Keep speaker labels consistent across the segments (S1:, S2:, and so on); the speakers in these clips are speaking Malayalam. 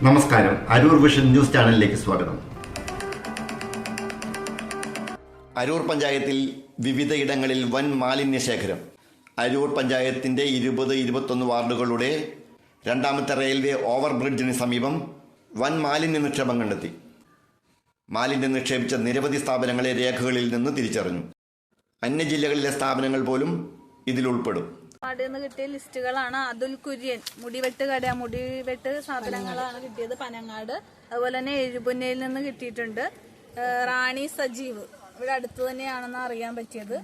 S1: നമസ്കാരം. അരൂർ വിഷൻ ന്യൂസ് ചാനലിലേക്ക് സ്വാഗതം. അരൂർ പഞ്ചായത്തിൽ വിവിധ ഇടങ്ങളിൽ വൻ മാലിന്യ ശേഖരം. അരൂർ പഞ്ചായത്തിന്റെ ഇരുപത് ഇരുപത്തൊന്ന് വാർഡുകളുടെ രണ്ടാമത്തെ റെയിൽവേ ഓവർ ബ്രിഡ്ജിന് സമീപം വൻ മാലിന്യ നിക്ഷേപം കണ്ടെത്തി. മാലിന്യം നിക്ഷേപിച്ച നിരവധി സ്ഥാപനങ്ങളെ രേഖകളിൽ നിന്ന് തിരിച്ചറിഞ്ഞു. അന്യ ജില്ലകളിലെ സ്ഥാപനങ്ങൾ പോലും ഇതിൽ
S2: നിന്ന് കിട്ടിയ ലിസ്റ്റുകളാണ്. അതുൽ കുര്യൻ മുടിവെട്ട് കട. മുടിവെട്ട് സാധനങ്ങളാണ് കിട്ടിയത് പനങ്ങാട്. അതുപോലെ തന്നെ എഴുപുന്നയിൽ നിന്ന് കിട്ടിയിട്ടുണ്ട്. റാണി സജീവ്. ഇവിടെ അടുത്ത് തന്നെയാണെന്ന് അറിയാൻ പറ്റിയത്.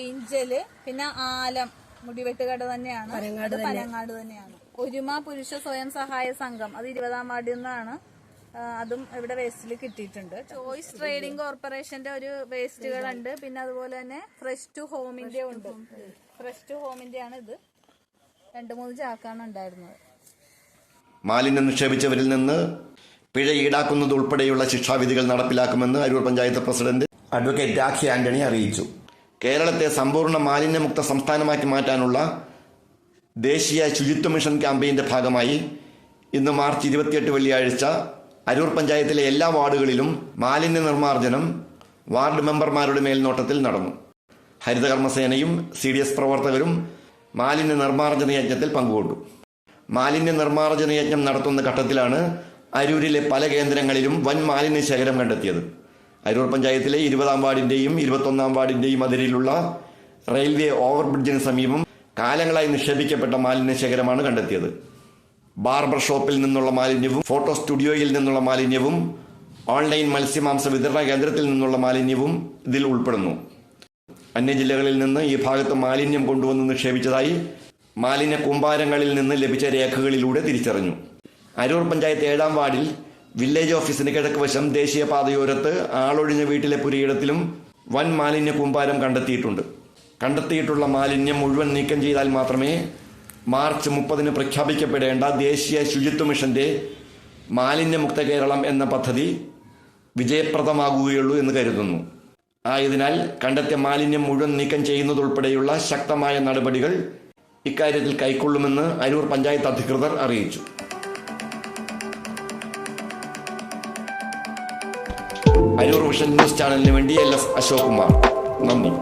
S2: ഏഞ്ചൽ പിന്നെ ആലം. മുടിവെട്ട് കട തന്നെയാണ്. പനങ്ങാട് തന്നെയാണ്. ഒരുമ പുരുഷ സ്വയം സഹായ സംഘം. അത് ഇരുപതാം വാർഡിൽ നിന്നാണ്. അതും ഇവിടെ വേസ്റ്റിൽ കിട്ടിയിട്ടുണ്ട്. ചോയ്സ് ട്രേഡിംഗ് കോർപ്പറേഷന്റെ ഒരു വേസ്റ്റുകളുണ്ട്. പിന്നെ അതുപോലെ തന്നെ ഫ്രഷ് ടു ഹോമിന്റെ ഉണ്ട്. ഫ്രഷ് ടു ഹോമിന്റെ ആണ് ഇത് രണ്ട് മൂന്ന് ചാക്കാണ് ഉണ്ടായിരുന്നത്.
S1: മാലിന്യം നിക്ഷേപിച്ചവരിൽ നിന്ന് പിഴ ഈടാക്കുന്നത് ഉൾപ്പെടെയുള്ള ശിക്ഷാവിധികൾ നടപ്പിലാക്കുമെന്ന് അരൂർ പഞ്ചായത്ത് പ്രസിഡന്റ് അഡ്വക്കേറ്റ് രാഖി ആന്റണി അറിയിച്ചു. കേരളത്തെ സമ്പൂർണ മാലിന്യമുക്ത സംസ്ഥാനമാക്കി മാറ്റാനുള്ള ദേശീയ ശുചിത്വ മിഷൻ ക്യാമ്പയിന്റെ ഭാഗമായി ഇന്ന് മാർച്ച് ഇരുപത്തിയെട്ട് വെള്ളിയാഴ്ച അരൂർ പഞ്ചായത്തിലെ എല്ലാ വാർഡുകളിലും മാലിന്യ നിർമ്മാർജനം വാർഡ് മെമ്പർമാരുടെ മേൽനോട്ടത്തിൽ നടന്നു. ഹരിതകർമ്മസേനയും സി ഡി എസ് പ്രവർത്തകരും മാലിന്യ നിർമ്മാർജന യജ്ഞത്തിൽ പങ്കുകൊണ്ടു. മാലിന്യ നിർമ്മാർജന യജ്ഞം നടത്തുന്ന ഘട്ടത്തിലാണ് അരൂരിലെ പല കേന്ദ്രങ്ങളിലും വൻ മാലിന്യ ശേഖരം കണ്ടെത്തിയത്. അരൂർ പഞ്ചായത്തിലെ ഇരുപതാം വാർഡിന്റെയും ഇരുപത്തൊന്നാം വാർഡിന്റെയും അതിരിലുള്ള റെയിൽവേ ഓവർബ്രിഡ്ജിന് സമീപം കാലങ്ങളായി നിക്ഷേപിക്കപ്പെട്ട മാലിന്യ ശേഖരമാണ് കണ്ടെത്തിയത്. ബാർബർ ഷോപ്പിൽ നിന്നുള്ള മാലിന്യവും ഫോട്ടോ സ്റ്റുഡിയോയിൽ നിന്നുള്ള മാലിന്യവും ഓൺലൈൻ മത്സ്യമാംസ വിതരണ കേന്ദ്രത്തിൽ നിന്നുള്ള മാലിന്യവും ഇതിൽ ഉൾപ്പെടുന്നു. അന്യജില്ലകളിൽ നിന്ന് ഈ ഭാഗത്ത് മാലിന്യം കൊണ്ടുവന്ന് നിക്ഷേപിച്ചതായി മാലിന്യ കൂമ്പാരങ്ങളിൽ നിന്ന് ലഭിച്ച രേഖകളിലൂടെ തിരിച്ചറിഞ്ഞു. അരൂർ പഞ്ചായത്ത് ഏഴാം വാർഡിൽ വില്ലേജ് ഓഫീസിന് കിഴക്ക് വശം ദേശീയപാതയോരത്ത് ആളൊഴിഞ്ഞ വീട്ടിലെ പുരയിടത്തിലും വൻ മാലിന്യ കൂമ്പാരം കണ്ടെത്തിയിട്ടുണ്ട്. കണ്ടെത്തിയിട്ടുള്ള മാലിന്യം മുഴുവൻ നീക്കം ചെയ്താൽ മാത്രമേ മാർച്ച് മുപ്പതിന് പ്രഖ്യാപിക്കപ്പെടേണ്ട ദേശീയ ശുചിത്വ മിഷന്റെ മാലിന്യമുക്ത കേരളം എന്ന പദ്ധതി വിജയപ്രദമാകുകയുള്ളൂ എന്ന് കരുതുന്നു. ആയതിനാൽ കണ്ടെത്തിയ മാലിന്യം മുഴുവൻ നീക്കം ചെയ്യുന്നതുൾപ്പെടെയുള്ള ശക്തമായ നടപടികൾ ഇക്കാര്യത്തിൽ കൈക്കൊള്ളുമെന്ന് അരൂർ പഞ്ചായത്ത് അധികൃതർ അറിയിച്ചു. അരൂർ വിഷൻ ന്യൂസ് ചാനലിന് വേണ്ടി എൽ എസ് അശോക് കുമാർ നന്ദി.